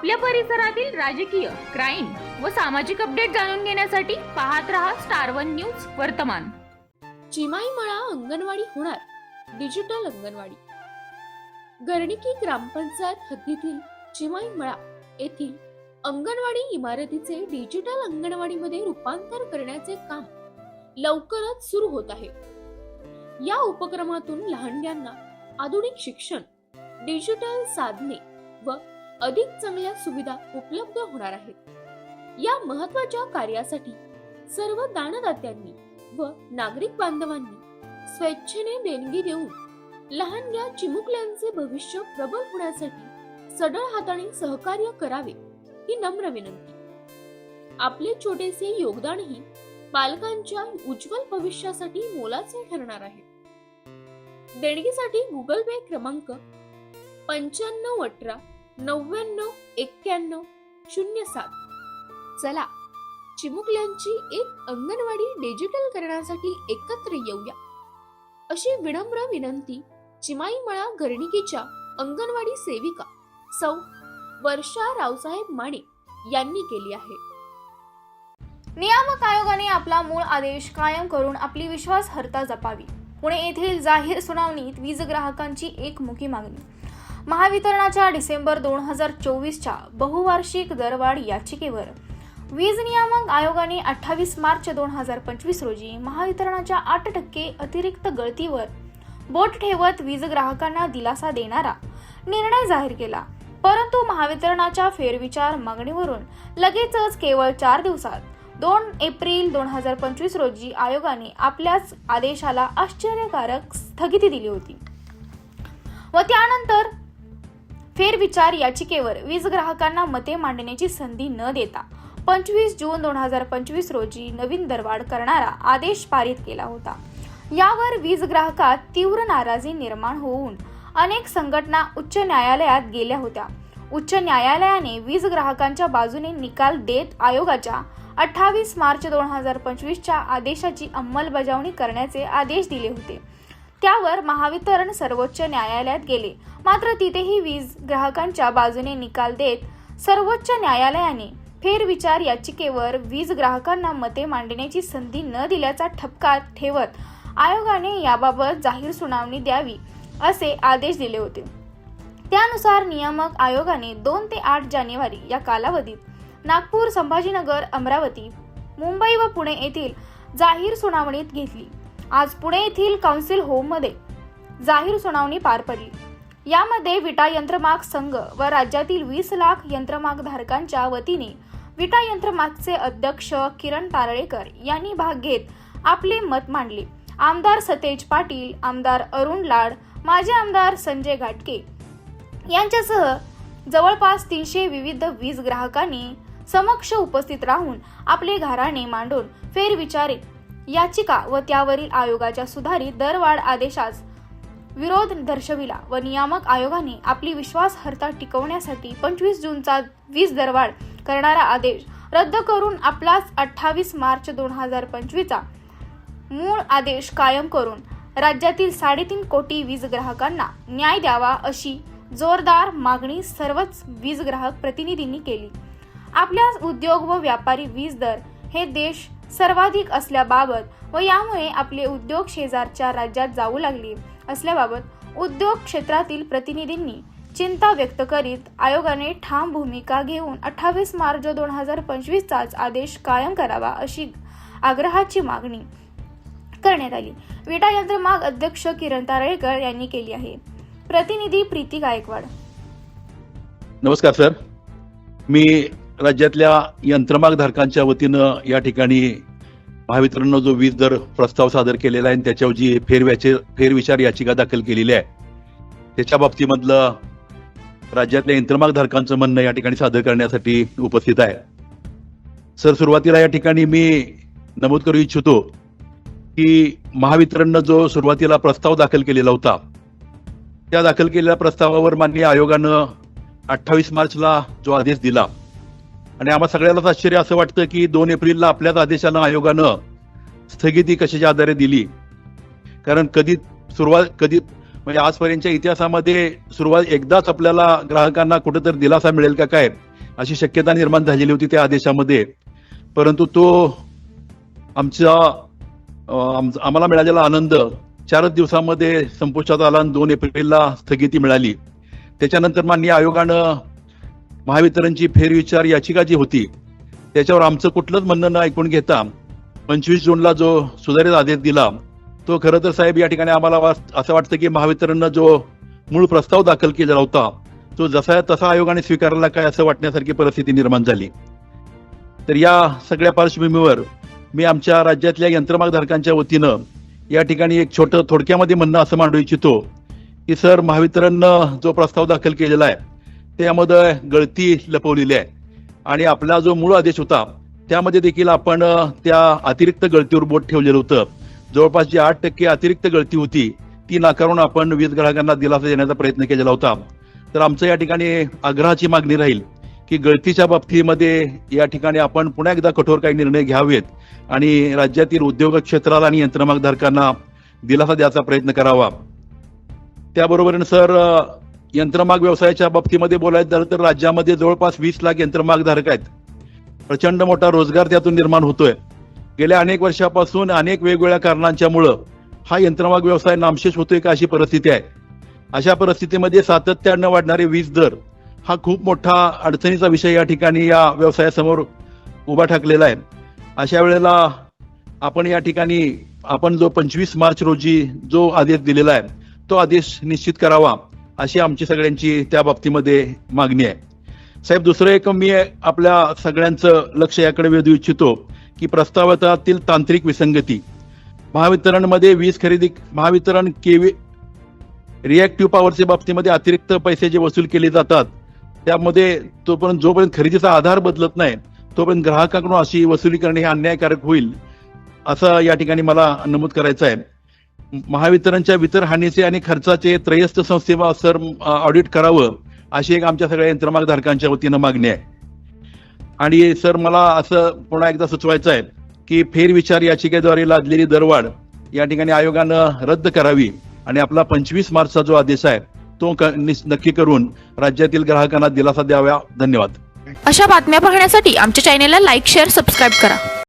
आपल्या परिसरातील राजकीय क्राईम व सामाजिक अपडेट जाणून घेण्यासाठी पाहत रहा स्टार वन न्यूज वर्तमान. चिमाईमळा अंगणवाडी होणार. डिजिटल अंगणवाडी. गर्णिकी ग्रामपंचायत हद्दीतील चिमाईमळा येथील अंगणवाडी इमारतीचे डिजिटल अंगणवाडीमध्ये रूपांतर करण्याचे काम लवकरच सुरू होत आहे. या उपक्रमातून लहानग्यांना आधुनिक शिक्षण डिजिटल साधने व अधिक चांगल्या सुविधा उपलब्ध होणार आहेत. या महत्त्वाच्या कार्यासाठी सर्व दानदात्यांनी व नागरिक बांधवांनी स्वेच्छेने देणगी देऊन लहानग्या चिमुकल्यांचे भविष्य प्रबल होण्यासाठी सडळ हाताने सहकार्य करावे ही नम्र विनंती. आपले छोटेसे योगदानही पालकांच्या उज्ज्वल भविष्यासाठी मोलाचे ठरणार आहे. देणगीसाठी गुगल पे क्रमांक पंच्याण्णव अठरा नव्याण्णव एक्क्याण्णव शून्य सात. चला चिमुकल्यांची एक अंगणवाडी डिजिटल करण्यासाठी एकत्र येऊया. अशी विनम्र विनंती चिमाईमळा घरणिकेच्या अंगणवाडी सेविका सौ वर्षा रावसाहेब माने यांनी केली आहे. नियामक आयोगाने आपला मूळ आदेश कायम करून आपली विश्वासहर्ता जपावी. पुणे येथील जाहीर सुनावणीत वीज ग्राहकांची एकमुखी मागणी. महावितरणाच्या डिसेंबर दोन हजार चोवीसच्या बहुवार्षिक दरवाढ याचिकेवर. वीज नियामक आयोगाने अठ्ठावीस मार्च दोन हजार पंचवीस रोजी महावितरणाच्या आठ टक्के अतिरिक्त गळतीवर बोट ठेवत वीज ग्राहकांना दिलासा देणारा निर्णय जाहीर केला. परंतु महावितरणाच्या फेरविचार मागणीवरून लगेचच केवळ चार दिवसात दोन एप्रिल दोन हजार पंचवीस रोजी आयोगाने आपल्याच आदेशाला आश्चर्यकारक स्थगिती दिली होती. व त्यानंतर फेरविचार याचिकेवर वीज ग्राहकांना मते मांडण्याची संधी न देता पंचवीस जून दोन हजार पंचवीस रोजी नवीन दरवाढ करणारा आदेश पारित केला होता. यावर वीज ग्राहकात तीव्र नाराजी निर्माण होऊन अनेक संघटना उच्च न्यायालयात गेल्या होत्या. उच्च न्यायालयाने वीज ग्राहकांच्या बाजूने निकाल देत आयोगाच्या अठ्ठावीस मार्च दोन हजार पंचवीसच्या आदेशाची अंमलबजावणी करण्याचे आदेश दिले होते. त्यावर महावितरण सर्वोच्च न्यायालयात गेले. मात्र तिथेही वीज ग्राहकांच्या बाजूने निकाल देत सर्वोच्च न्यायालयाने फेरविचार याचिकेवर वीज ग्राहकांना मते मांडण्याची संधी न दिल्याचा ठपका ठेवत आयोगाने याबाबत जाहीर सुनावणी द्यावी असे आदेश दिले होते. त्यानुसार नियामक आयोगाने दोन ते आठ जानेवारी या कालावधीत नागपूर संभाजीनगर अमरावती मुंबई व पुणे येथील जाहीर सुनावणीत घेतली. आज पुणे येथील काउन्सिल होममध्ये जाहीर सुनावणी पार पडली. यामध्ये विटा यंत्रमाग संघ व राज्यातील वीस लाख यंत्रमाग धारकांच्या वतीने विटा यंत्रमागचे अध्यक्ष किरण तारळेकर यांनी भाग घेत आपले मत मांडले. आमदार सतेज पाटील आमदार अरुण लाड माजी आमदार संजय घाटके यांच्यासह जवळपास तीनशे विविध वीज ग्राहकांनी समक्ष उपस्थित राहून आपले घराणे मांडून फेरविचारे याचिका व त्यावरील आयोगाच्या सुधारित दरवाढ आदेशास विरोध दर्शविला व नियामक आयोगाने आपली विश्वासहर्ता टिकवण्यासाठी पंचवीस जूनचा वीज दरवाढ करणारा आदेश रद्द करून आपलाच अठ्ठावीस मार्च दोन हजार पंचवीसचा मूळ आदेश कायम करून राज्यातील साडेतीन कोटी वीज ग्राहकांना न्याय द्यावा अशी जोरदार मागणी सर्वच वीज ग्राहक प्रतिनिधींनी केली. आपल्या उद्योग व व्यापारी वीज दर हे देश सर्वाधिक असल्याबाबत व यामुळे आपले उद्योग शेजारच्या राज्यात जाऊ लागले असल्याबाबत उद्योग क्षेत्रातील प्रतिनिधींनी चिंता व्यक्त करीत आयोगाने ठाम भूमिका घेऊन अठ्ठावीस मार्च दोन हजार पंचवीसचाच आदेश कायम करावा अशी आग्रहाची मागणी करण्यात आली. विटा यंत्रमाग अध्यक्ष किरण तारळेकर यांनी केली आहे. प्रतिनिधी प्रीती गायकवाड. नमस्कार सर. मी राज्यातल्या यंत्रमाग धारकांच्या वतीनं या ठिकाणी महावितरणनं जो वीज दर प्रस्ताव सादर केलेला आहे आणि त्याच्यावर जी फेरव्याचे फेरविचार याचिका दाखल केलेली आहे त्याच्या बाबतीमधलं राज्यातल्या यंत्रमाग धारकांचं म्हणणं या ठिकाणी सादर करण्यासाठी उपस्थित आहे. सर सुरुवातीला या ठिकाणी मी नमूद करू इच्छितो की महावितरणनं जो सुरुवातीला प्रस्ताव दाखल केलेला होता त्या दाखल केलेल्या प्रस्तावावर माननीय आयोगानं अठ्ठावीस मार्चला जो आदेश दिला आणि आम्हा सगळ्यालाच आश्चर्य असं वाटतं की दोन एप्रिलला आपल्याच आदेशानं आयोगानं स्थगिती कशाच्या आधारे दिली. कारण कधी सुरुवात कधी म्हणजे आजपर्यंतच्या इतिहासामध्ये सुरुवात एकदाच आपल्याला ग्राहकांना कुठेतरी दिलासा मिळेल का काय अशी शक्यता निर्माण झालेली होती त्या आदेशामध्ये. परंतु तो आमच्या आम्हाला मिळालेला आनंद चारच दिवसामध्ये संपुष्टात आला आणि दोन एप्रिलला स्थगिती मिळाली. त्याच्यानंतर माननीय आयोगानं महावितरणची फेरविचार याचिका जी होती त्याच्यावर आमचं कुठलंच म्हणणं न ऐकून घेता पंचवीस जूनला जो सुधारित आदेश दिला तो खरं तर साहेब या ठिकाणी आम्हाला असं वाटतं की महावितरणनं जो मूळ प्रस्ताव दाखल केलेला होता तो जसा तसा आयोगाने स्वीकारला काय असं वाटण्यासारखी परिस्थिती निर्माण झाली. तर या सगळ्या पार्श्वभूमीवर मी आमच्या राज्यातल्या यंत्रमागधारकांच्या वतीनं या ठिकाणी एक छोटं थोडक्यामध्ये म्हणणं असं मांडू इच्छितो की सर महावितरणनं जो प्रस्ताव दाखल केलेला आहे त्यामध्ये गळती लपवलेली आहे. आणि आपला जो मूळ आदेश होता त्यामध्ये देखील आपण त्या अतिरिक्त गळतीवर बोट ठेवलेलं होतं. जवळपास जी आठ टक्के अतिरिक्त गळती होती ती नाकारून आपण वीज ग्राहकांना दिलासा देण्याचा प्रयत्न केलेला होता. तर आमचं या ठिकाणी आग्रहाची मागणी राहील की गळतीच्या बाबतीमध्ये या ठिकाणी आपण पुन्हा एकदा कठोर काही निर्णय घ्यावेत आणि राज्यातील उद्योग क्षेत्राला आणि यंत्रमागधारकांना दिलासा द्यायचा प्रयत्न करावा. त्याबरोबरीनं सर यंत्रमाग व्यवसायाच्या बाबतीमध्ये बोलायचं झालं तर राज्यामध्ये जवळपास वीस लाख यंत्रमागधारक आहेत. प्रचंड मोठा रोजगार त्यातून निर्माण होतोय. गेल्या अनेक वर्षापासून अनेक वेगवेगळ्या कारणांच्यामुळं हा यंत्रमाग व्यवसाय नामशेष होतोय का अशी परिस्थिती आहे. अशा परिस्थितीमध्ये सातत्यानं वाढणारे वीज दर हा खूप मोठा अडचणीचा विषय या ठिकाणी या व्यवसायासमोर उभा ठाकलेला आहे. अशा वेळेला आपण या ठिकाणी आपण जो पंचवीस मार्च रोजी जो आदेश दिलेला आहे तो आदेश निश्चित करावा. अशी आमची सगळ्यांची त्या बाबतीमध्ये मागणी आहे. साहेब दुसरं एक मी आपल्या सगळ्यांचं लक्ष याकडे वेधू इच्छितो की प्रस्तावातील तांत्रिक विसंगती. महावितरणमध्ये वीज खरेदी महावितरण केवी रिॲक्टिव्ह पॉवरच्या बाबतीमध्ये अतिरिक्त पैसे जे वसूल केले जातात त्यामध्ये तोपर्यंत जोपर्यंत खरेदीचा आधार बदलत नाही तोपर्यंत ग्राहकाकडून अशी वसुली करणे हे अन्यायकारक होईल असं या ठिकाणी मला नमूद करायचं आहे. महावितरणच्या वितर हानीचे आणि खर्चाचे त्रयस्थ संस्थेवा सर ऑडिट करावं अशी एक आमच्या सगळ्या यंत्रमागधारकांच्या वतीनं मागणी आहे. आणि सर मला असं पुन्हा एकदा सुचवायचं आहे की फेरविचार याचिकेद्वारे लादलेली दरवाढ या ठिकाणी आयोगानं रद्द करावी आणि आपला पंचवीस मार्चचा जो आदेश आहे तो नक्की करून राज्यातील ग्राहकांना दिलासा द्यावा. धन्यवाद. अशा बातम्या पाहण्यासाठी आमच्या चॅनेलला लाईक शेअर सबस्क्राईब करा.